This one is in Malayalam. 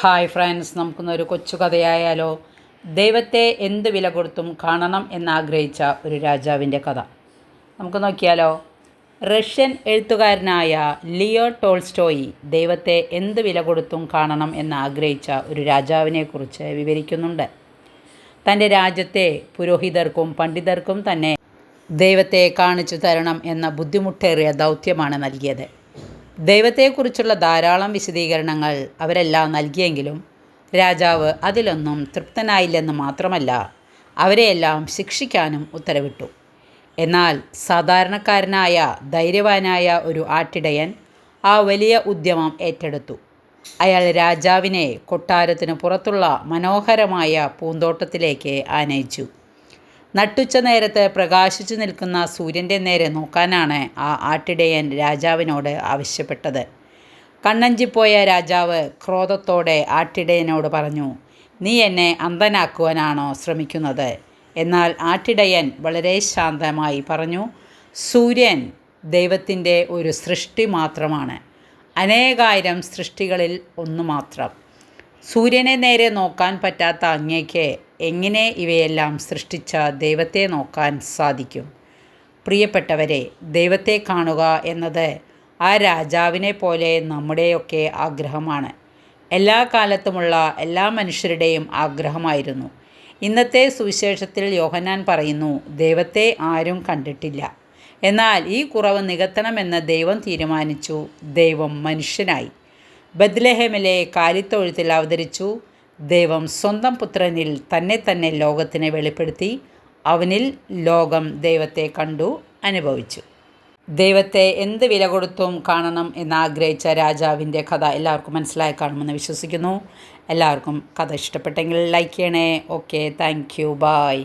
ഹായ് ഫ്രണ്ട്സ് നമുക്കൊന്നൊരു കൊച്ചു കഥയായാലോ? ദൈവത്തെ എന്ത് വില കൊടുത്തും കാണണം എന്നാഗ്രഹിച്ച ഒരു രാജാവിന്റെ കഥ. നമുക്ക് നോക്കിയാലോ? റഷ്യൻ എഴുത്തുകാരനായ ലിയോ ടോൾസ്റ്റോയി ദൈവത്തെ എന്ത് വില കൊടുത്തും കാണണം എന്നാഗ്രഹിച്ച ഒരു രാജാവിനെക്കുറിച്ച് വിവരിക്കുന്നുണ്ട്. തന്റെ രാജ്യത്തെ പുരോഹിതർക്കും പണ്ഡിതർക്കും തന്നെ ദൈവത്തെ കാണിച്ചു തരണം എന്ന ബുദ്ധിമുട്ടേറിയ ദൗത്യമാണ് നൽകിയത്. ദൈവത്തെക്കുറിച്ചുള്ള ധാരാളം വിശദീകരണങ്ങൾ അവരെല്ലാം നൽകിയെങ്കിലും രാജാവ് അതിലൊന്നും തൃപ്തനായില്ലെന്ന് മാത്രമല്ല അവരെയെല്ലാം ശിക്ഷിക്കാനും ഉത്തരവിട്ടു. എന്നാൽ സാധാരണക്കാരനായ ധൈര്യവാനായ ഒരു ആട്ടിടയൻ ആ വലിയ ഉദ്യമം ഏറ്റെടുത്തു. അയാൾ രാജാവിനെ കൊട്ടാരത്തിന് പുറത്തുള്ള മനോഹരമായ പൂന്തോട്ടത്തിലേക്ക് ആനയിച്ചു. നട്ടുച്ച നേരത്ത് പ്രകാശിച്ചു നിൽക്കുന്ന സൂര്യന്റെ നേരെ നോക്കാനാണ് ആ ആട്ടിടയൻ രാജാവിനോട് ആവശ്യപ്പെട്ടത്. കണ്ണഞ്ചിപ്പോയ രാജാവ് ക്രോധത്തോടെ ആട്ടിടയനോട് പറഞ്ഞു നീ എന്നെ അന്ധനാക്കുവാനാണോ ശ്രമിക്കുന്നത്? എന്നാൽ ആട്ടിടയൻ വളരെ ശാന്തമായി പറഞ്ഞു സൂര്യൻ ദൈവത്തിന്റെ ഒരു സൃഷ്ടി മാത്രമാണ്. അനേകായിരം സൃഷ്ടികളിൽ ഒന്ന് മാത്രം. സൂര്യനെ നേരെ നോക്കാൻ പറ്റാത്ത അങ്ങേക്ക് എങ്ങനെ ഇവയെല്ലാം സൃഷ്ടിച്ച ദൈവത്തെ നോക്കാൻ സാധിക്കും? പ്രിയപ്പെട്ടവരെ ദൈവത്തെ കാണുക എന്നത് ആ രാജാവിനെ പോലെ നമ്മുടെയൊക്കെ ആഗ്രഹമാണ്. എല്ലാ കാലത്തുമുള്ള എല്ലാ മനുഷ്യരുടെയും ആഗ്രഹമായിരുന്നു. ഇന്നത്തെ സുവിശേഷത്തിൽ യോഹന്നാൻ പറയുന്നു ദൈവത്തെ ആരും കണ്ടിട്ടില്ല. എന്നാൽ ഈ കുറവ് നികത്തണമെന്ന് ദൈവം തീരുമാനിച്ചു. ദൈവം മനുഷ്യനായി. ബദ്ലഹേമിലെ കാലിത്തൊഴുത്തിൽ അവതരിച്ചു. ദൈവം സ്വന്തം പുത്രനിൽ തന്നെ തന്നെ ലോകത്തിനെ വെളിപ്പെടുത്തി അവനിൽ ലോകം ദൈവത്തെ കണ്ടു അനുഭവിച്ചു. ദൈവത്തെ എന്ത് വില കൊടുത്തും കാണണം എന്നാഗ്രഹിച്ച രാജാവിന്റെ കഥ എല്ലാവർക്കും മനസ്സിലായി കാണുമെന്ന് വിശ്വസിക്കുന്നു. എല്ലാവർക്കും കഥ ഇഷ്ടപ്പെട്ടെങ്കിൽ ലൈക്ക് ചെയ്യണേ. Okay thank you. ബായ്